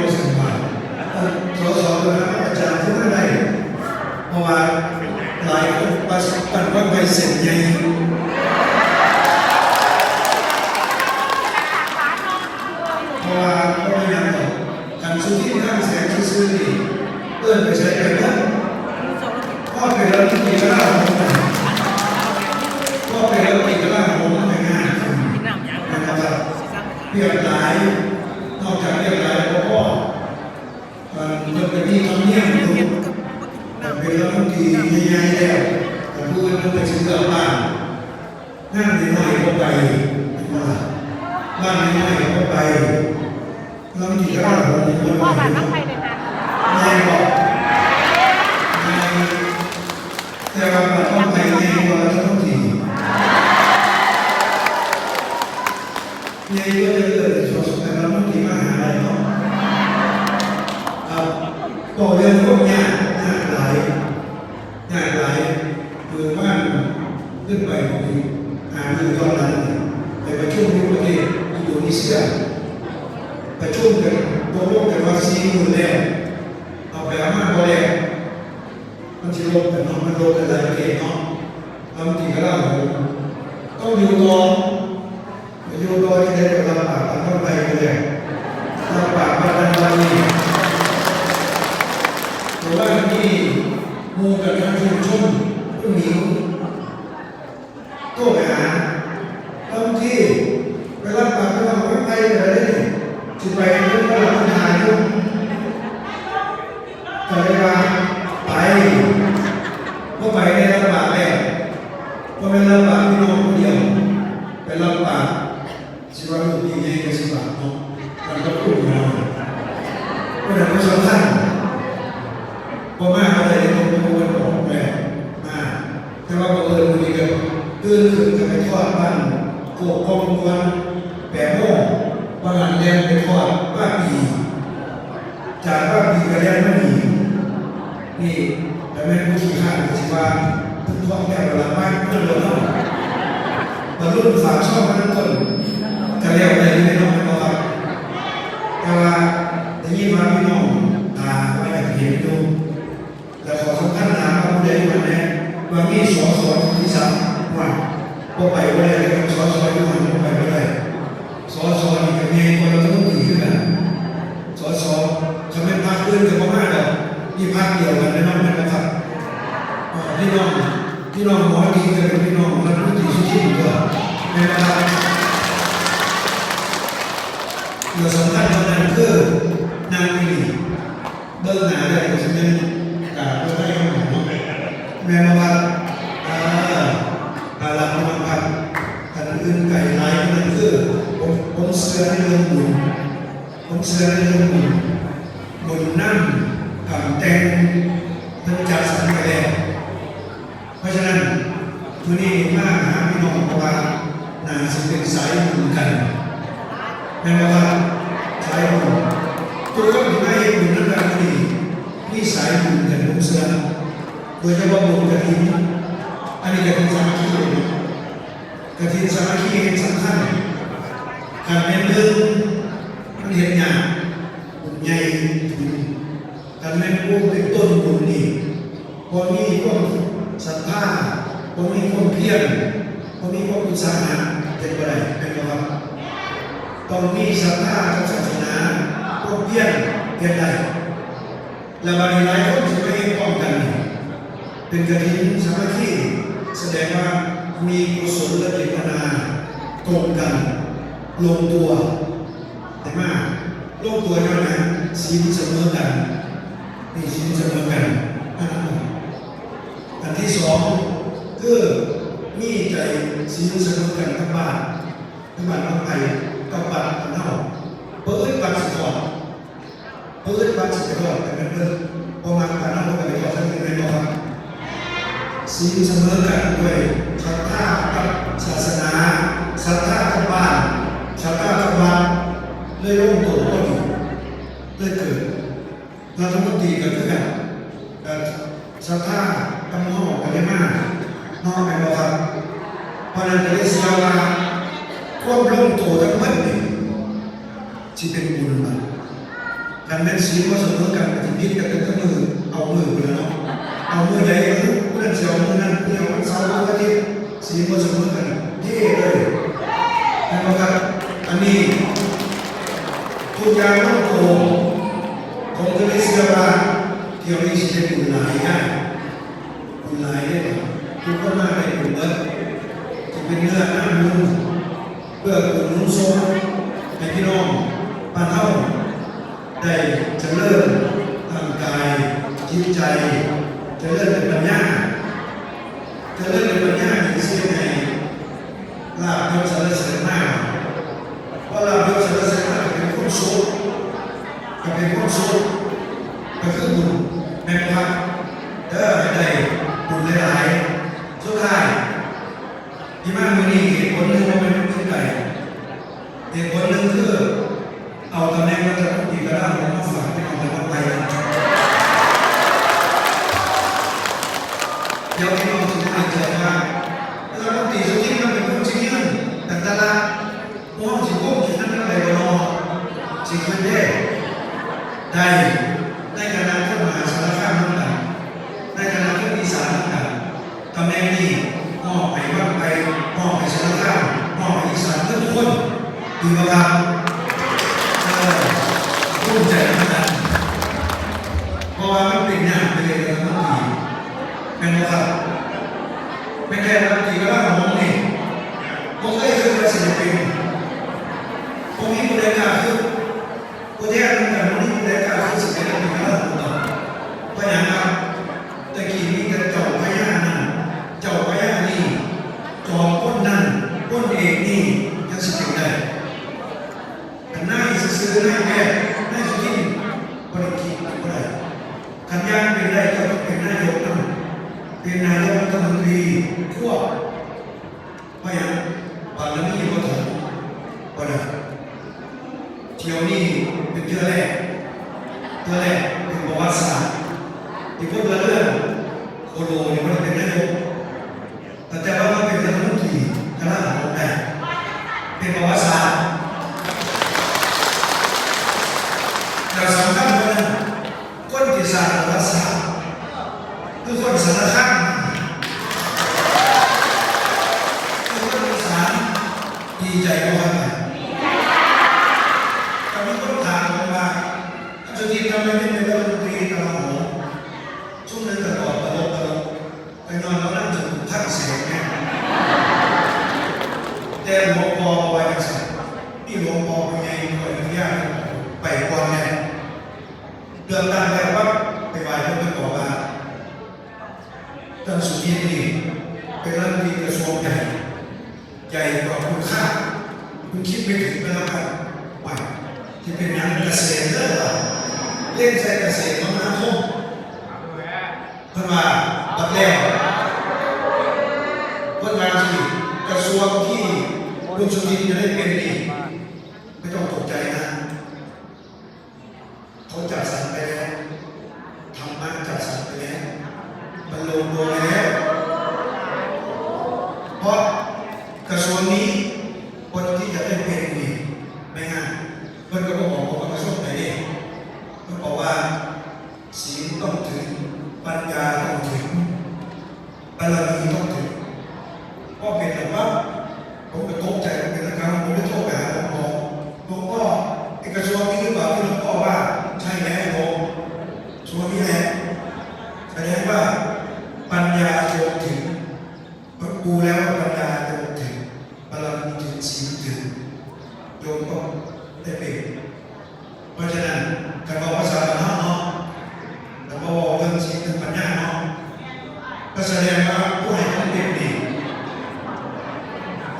าสมบัติเอ่อสสตัวนั้นอาจารย์ที่มาได้เพราะว่าหลายคนประสบการณ์ว่าไปเสร็จใหญ่เพราะว่าเพราะว่าอย่างต่อการซื้อที่ข้างแสงซื้อๆนี่เอื้อนไปใช้กันนะพ่อไปแล้วที่มี รียบร้อยนอกจากเรียบร้อยแล้วก็มันเป็นที่ทำเนียบอยู่เป็นรัฐมนตรีใหญ่ๆแล้วแต่ผู้อื่นต้องไปซื้อเสื้อผ้านนั่งในไม้ก็ไปนะครับบ้านในไม้ก็ไปน้องจีก็ผมผมพ่อก็บ้านไม่น้องรู้ไทยเลยนะนายบอกนายแต่ว่าเราต้องไปในวั เนี่ยเยอะเลยสอสแต่เราต้องทีมาหาอะไรเนาะเอาต่อเรื่องพวกเนี้ยยากหลายยากหลายคือว่าขึ้นไปของหาเงินย้อนห อินโดนีเซียประชุมกันตกลงกันว่าสี่หมื่นแล้วเอาไปเอามาบ่แล้วมันจะลบกันเนาะมันลบกันหลายประเทศเนาะเอามากินกันแล้วต้องอยู่ต่ออยู่ต่อที่ได้กับลำบากลำไปเลยลำบากมาดันวันนี้แต่ว่าที่มูกับทางชุมชนผู้หญิงตัวหาบางที่ไปรับปากไปว่าไม่ไปเลยสิไปเรื่องว่าปัญหาอยู่แต่เวลาไปก็ไปได้ลำบากแล้วก็ไม่ลำบากพี่น้องคนเดียวไปลำบากชีวะลูกยังไงก็สิบาทเนาะมันก็พูดมาเพราะฉะนั้นสำคัญพอมาอะไรตรงนี้มันออกแบบมาแต่ว่าบังเอิญวันนี้ก็ตื่นขึ้นกับไปทอดบ้านโกกกองวันแปะโม่วันหลังแดงไปทอดบ้านปีจากบ้านปีกระเลียนไม่มีนี่แต่แม่ผู้ชี้ขาดสิว่าทุกท้องแก้วเวลาบ้านเพื่อนเราเนาบรรลุฝากช่องมาทั้งต้น กระเลียวอะไรไม่น้องไม่ครับแต่ว่าได้ยินมาพี่น้องตาไม่อยากเห็นดูแต่ขอสำคัญนะว่าผู้ใดวันนี้ว่ามีสอสอที่สามว่าพวกไปว่าอะไรกันสอสอที่มันพวกไปว่าอะไรสอสอนี่ก็มีคนเราต้องถือขึ้นนะสอสอเขาไม่พักอื่อนกับพ่อแม่หรอกนี่พักเดียวกันแน่นอนนะครับพี่น้องพี่น้องหมอดีกันพี่น้องรัฐมนตรีสุชินตัวนะครับ เรื่องสำคัญตอนนั้นคือนางมีเบิ้งหนาได้ก็จะเป็นการเพื่อให้เขาหมแม่มาพัดอ่าอาลักมาพัดกันอื่นไก่ไล่นั่นคือผมผมเสื้อในเรื่องบุญผมเชื่อในเรื่องบุญบุญนั่งกำแตงมันจัดสรรไปแล้วเพราะฉะนั้นวันนี้มาหาพี่น้องเพราะว่านาสิเป็นสายบุญกัน แม่ว่าสายบุญตัวก็ถึงไม่บุญนั่นกันนี่นี่สายบุญกันผมเชื่อโดยเฉพาะบุญกระถิ่นอันนี้กระถิ่นสามัคคีเลยกระถิ่นสามัคคีเป็นสำคัญการเป็นเรื่องมันเห็นอย่างบุญใหญ่ถึงการแม่นพูดเป็นต้นบุญนี่พอมีความศรัทธาพอมีความเพียรพอมีความอุตสาหะเป็นอะไรเป็นอะไร ต้องมีศรัทธากับศาสนาความเพี้ยรเป็นอะไรแล้วบางทีหลายคนจะไม่เห็นพ้องกัน เป็นกระถิ่นสามัคคีแสดงว่ามีกุศลและเจตนาตรงกัน ลงตัวแต่ว่าโลกตัวเดียวกันศีลเสมอกันมีศีลเสมอกันอันนั้นอันที่สองคือมีใจศีลเสมอกันกับบ้านกับบ้านน้งไผ่ กับบ้านกันเท่าเปิดบ้านสิทอดเปิดบ้านสิทอดแต่เป็นเรื่องประมาณการนั่งกันไปขอท่านเป็นไงบ้างครับศีเสมอกันด้วยศรัทธากับศาสนาศรัทธากับบ้านศรัทธากับวัดเลยลงตัวก็ดีเลยเกิดเราฐมนตรีก็คือกันเอ่อสภาตำรวจกันได้มากนอกไปบ่ครับเพราะนั้นก็เลยเสียว่า ควบลงโตทั้งหมดนี่สิเป็นบุญมันกันแม่นสีว่าเสมอกันที่พิษกันทั้งมือเอามือไปแล้วเอามือใดก็คือผู้นั้นเสียวมือนั้นผู้เดียวมันเศร้าผู้อาทิตย์สีว่าเสมอกันเท่เลยนะครับอันนี้ทุกอย่างต้องโกงผมก็เลยเชื่อว่าเที่ยวนี้จะเป็นบุญหลายนะบุญหลายเนี่ยทุกคนมาในบุญเบิดจะเป็นเนื้อหน้ามุนเพื่อคุณนุ่งทรงให้พี่น้องบ้านเฮาได้เจริญร่างกายจิตใจเจริญเป็นปัญญาเจริญเป็นปัญญาที่เสียในลาภยศสรรเสริญมากเพราะเราเลือกสรรเสริญมาเป็นคนสูงก็เป็นคนสูงก็คือบุญแม่ครับเด้อให้ได้บุญหลายๆสุดท้ายที่มากมือนี้เหตุผลหนึ่งว่าเป็น ผู้ใดเหตุผลหนึ่งคือเอาตำแหน่งรัฐมนตรีกระด้างมาฝากพี่น้องในวันไปเดี๋ยวพี่น้องถึงจะเจอว่ารัฐมนตรีสุดที่มันเป็นคนชี้เงื่นแต่ต่ละมองสิโก้สินั่นอะไรบ้างสิขึ้นได้ได้ได้คณะขึ้นมาสารคามนั่นแหละได้คณะขึ้นอีสานนั่นแหละตำแหน่งนี้มอบไปว่างไปมอบไปสารคามมอบไปอีสานทุกคน ดีกว่าครับภูมิใจขนาดเพราะว่ามันเป็นงานไปเลยนะทั้งทีเป็นนะครับไม่แค่รับดีก็ได้ของนี่ผมเคยคือศิลปินผมมีบริการคือประเทศนึงแต่ผมมีบริการคือศิลปินเป็นการรับต่อเพราะอย่างนั้นตะกี้มีแต่เจ้าพญานั่นเจ้าพญานี่จอมก้นนั่นก้นเอกนี่ยังสิเป็นได้กันหน้าอีซื้อหน้าแก่หน้ากินบริกินก็ได้ขันย่างเป็นได้ก็ต้องเป็นนายกนั่นเป็นนายกรัฐมนตรีควบ เพราะอย่างบางเรื่องนี้ก็ถึงว่านะเที่ยวนี้เป็นเที่ยวแรกเที่ยวแรกเป็นประวัติศาสตร์ที่พูดเรื่องโคโลเนี่ยมันเป็นนายกแต่แต่ว่ามันเป็นรัฐมนตรีคณะของแม่เป็นประวัติศาสตร์แต่สำคัญกว่านั้นคนที่สร้างประวัติศาสตร์คือคนสารคาม คือคนอีสานดีใจก็ว่าไปแต่มีคนถามผมว่าจะดีทำไมไม่เป็นรัฐมนตรีกลาโหมช่วงนั้นแต่ตอบตลกตลกไปนอนแล้วนั่งถึงภาคเสียงเนี่ยแต่หลวงพ่อไว้กันสักนี่หลวงพ่อเป็นไงหน่วยอนุญาตไปก่อนเนี่ยเดือนตั้งแล้วว่าไปไหว้เพื่อนบอกว่าท่านสุขีนี่เป็นรัฐมนตรีกระทรวงใหญ่ ใหญ่กว่าคุณค่าคุณคิดไม่ถึงก็แล้วกันว่าที่เป็นงานเกษตรเด้อเล่นใจเกษตรของนาคมเพิ่นว่าตัดแล้วเพิ่นมาสิกระทรวงที่คุณสุทินจะได้เป็นนี่ไม่ต้องตกใจนะเขาจัดสรรไปแล้วทำมาจัดสรรไปแล้วบรรลุตัวไปแล้ว เพราะกระทรวงนี้คนที่จะได้เป็นนี่ไม่ง่ายเพื่อนก็บอกว่ากระทรวงไหนเนี่ยเพื่อนบอกว่าศีลต้องถึงปัญญาต้องถึงบารมีต้องถึงก็เป็นแบบว่าผมก็ตกใจผมเป็นนักการผมได้โทรไปหาหลวงพ่อหลวงพ่อไอ้กระทรวงนี้หรือเปล่าที่หลวงพ่อว่าใช่แล้วโยมกระทรวงนี้แหละแสดงว่าปัญญาจงถึง พระกูแล้วปัญญาโยมถึงบารมีถึงศีลถึงโยมก็ได้เป็นเพราะฉะนั้นการบอกภาษาเนาะเนาะแต่พอบอกเรื่องศีลถึงปัญญาเนาะก็แสดงว่าผู้ให้เขาเป็นดี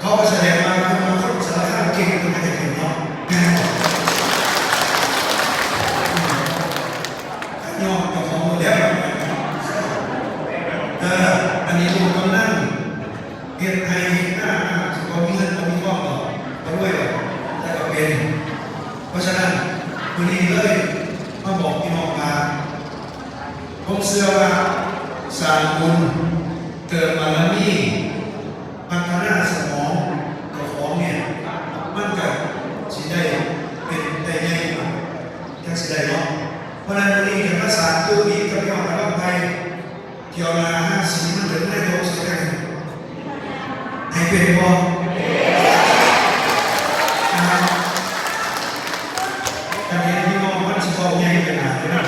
เขาก็แสดงว่าคุณมาคนสารคามเก่งคุณจะได้เป็นเนาะแน่นอนยอมกับของหมดแล้ว เอออันนี้ดูตรงนั้น เห็นไทยเห็นหน้าสุขมีเงินเรามีข้อต่อมาด้วยแต่เราเป็น เพราะฉะนั้นวันนี้เลยมาบอกพี่น้องมาผมเชื่อว่าสามบุญเกิดมาแล้วนี่ ใหญ่ขนาดนี้